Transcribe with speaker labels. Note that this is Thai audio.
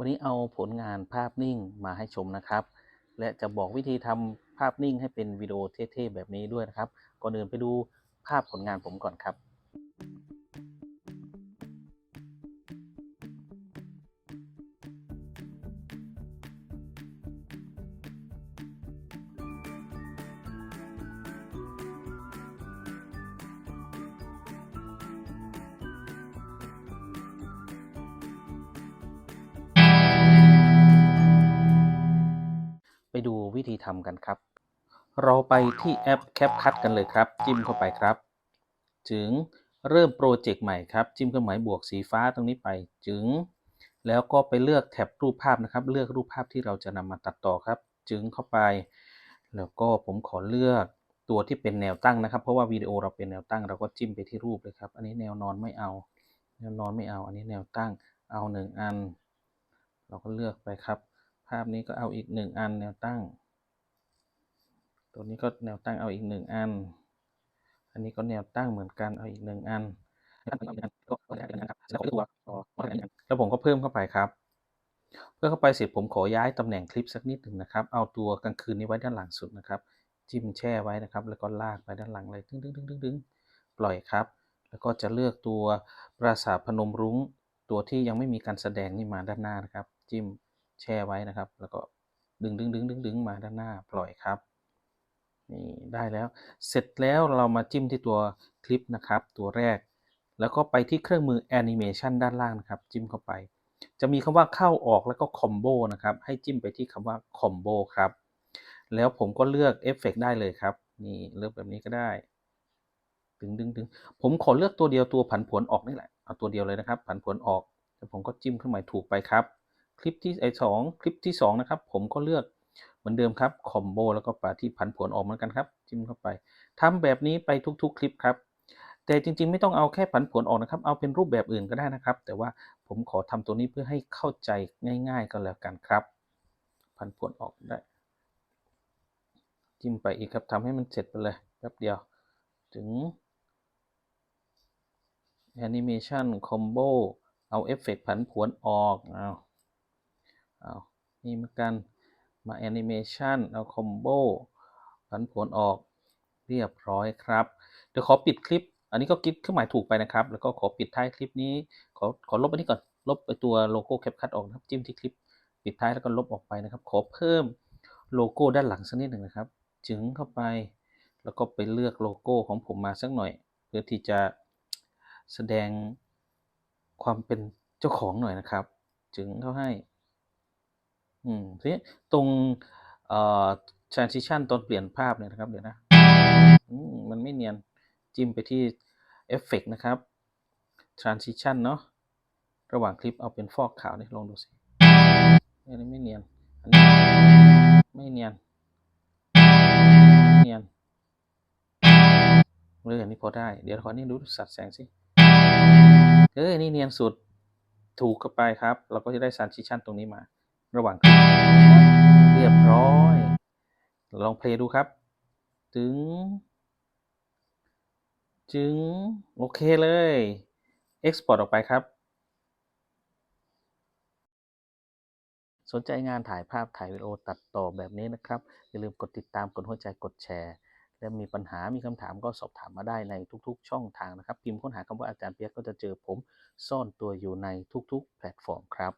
Speaker 1: วันนี้เอาผลงานภาพนิ่งมาให้ชมนะครับ และจะบอกวิธีทำภาพนิ่งให้เป็นวิดีโอเท่ๆแบบนี้ด้วยนะครับ ก่อนอื่นไปดูภาพผลงานผมก่อนครับ ดูวิธีทำกันครับ เราไปที่แอป CapCut กันเลยครับ จิ้มเข้าไปครับจึงเริ่มโปรเจกต์ใหม่ครับ จิ้มเครื่องหมายบวกสีฟ้าตรงนี้ไปจึง แล้วก็ไปเลือกแท็บรูปภาพนะครับ เลือกรูปภาพที่เราจะนำมาตัดต่อครับ จึงเข้าไป แล้วก็ผมขอเลือกตัวที่เป็นแนวตั้งนะครับ เพราะว่าวิดีโอเราเป็นแนวตั้ง เราก็จิ้มไปที่รูปเลยครับ อันนี้แนวนอนไม่เอา แนวนอนไม่เอา อันนี้แนวตั้ง เอาหนึ่งอัน เราก็เลือกไปครับ ภาพนี้ก็เอาอีกหนึ่งอันแนวตั้ง ตัวนี้ก็แนวตั้งเอาอีกหนึ่งอัน อันนี้ก็แนวตั้งเหมือนกันเอาอีกหนึ่งอันแล้วผมก็เพิ่มเข้าไปครับ เพื่อเข้าไปเสร็จผมขอย้ายตำแหน่งคลิปสักนิดหนึ่งนะครับ เอาตัวกลางคืนนี้ไว้ด้านหลังสุดนะครับ จิ้มแช่ไว้นะครับ แล้วก็ลากไปด้านหลังเลยดึงดึงดึงดึงดึงปล่อยครับ แล้วก็จะเลือกตัวปราสาทพนมรุ้งตัวที่ยังไม่มีการแสดงนี่มาด้านหน้านะครับ จิ้ม แช่ไว้นะครับ แล้วก็ดึงดึงดึงดึงดึงมาด้านหน้าปล่อยครับนี่ได้แล้วเสร็จแล้วเรามาจิ้มที่ตัวคลิปนะครับ ตัวแรก แล้วก็ไปที่เครื่องมือแอนิเมชันด้านล่างนะครับ จิ้มเข้าไป จะมีคำว่าเข้าออกแล้วก็คอมโบนะครับ ให้จิ้มไปที่คำว่าคอมโบครับ แล้วผมก็เลือกเอฟเฟกได้เลยครับ นี่เลือกแบบนี้ก็ได้ดึงดึงดึงผมขอเลือกตัวเดียวตัวผันผวนออกนี่แหละเอาตัวเดียวเลยนะครับ ผันผวนออกแล้วผมก็จิ้มเครื่องหมาถูกไปครับ คลิปที่ไอสองคลิปที่สองนะครับ ผมก็เลือกเหมือนเดิมครับคอมโบแล้วก็ไปที่ผันผวนออกเหมือนกันครับ จิ้มเข้าไปทำแบบนี้ไปทุก ๆ คลิปครับ แต่จริง ๆ ไม่ต้องเอาแค่ผันผวนออกนะครับ เอาเป็นรูปแบบอื่นก็ได้นะครับ แต่ว่าผมขอทำตัวนี้เพื่อให้เข้าใจง่าย ๆ ก็แล้วกันครับ ผันผวนออกได้ จิ้มไปอีกครับทำให้มันเสร็จไปเลยแป๊บเดียว ถึง Animation Combo เอาเอฟเฟกผันผวนออกเอา เอานี่เหมือนกันมา Animation เอา Combo ผันผวนออกเรียบร้อยครับ เดี๋ยวขอปิดคลิป อันนี้ก็คิดเครื่องหมายถูกไปนะครับ แล้วก็ขอปิดท้ายคลิปนี้ ขอขอลบอันนี้ก่อน ลบไปตัวโลโก้แคปคัตออกนะครับ จิ้มที่คลิป ปิดท้ายแล้วก็ลบออกไปนะครับ ขอเพิ่มโลโก้ด้านหลังสักนิดหนึ่งนะครับ จึงเข้าไป แล้วก็ไปเลือกโลโก้ของผมมาสักหน่อย เพื่อที่จะแสดงความเป็นเจ้าของหน่อยนะครับ จึงเข้าให้ อืมทีนี้ตรงเอ่อ transition ตอนเปลี่ยนภาพเนี่ยนะครับเดี๋ยวนะอืมมันไม่เนียนจิ้มไปที่เอฟเฟกนะครับ transition เนาะระหว่างคลิปเอาเป็นฟอกขาวนี่ลองดูสิอันนี้ไม่เนียนอันนี้ไม่เนียนไม่เนียนเอออันนี้พอได้ เดี๋ยวขอนี่ดูสัดแสงสิเออนี่เนียนสุดถูกเข้าไปครับ เราก็จะได้ transition ตรงนี้มา ระหว่างเรียบร้อย ลองเพลย์ดูครับถึง จึง โอเคเลย Export ออกไปครับ สนใจงานถ่ายภาพถ่ายวิดีโอตัดต่อแบบนี้นะครับ อย่าลืมกดติดตาม กดหัวใจกดแชร์ และมีปัญหามีคำถามก็สอบถามมาได้ในทุกๆ ช่องทางนะครับ พิมพ์ค้นหาคำว่าอาจารย์เปียกก็จะเจอผมซ่อนตัวอยู่ในทุกๆ แพลตฟอร์มครับ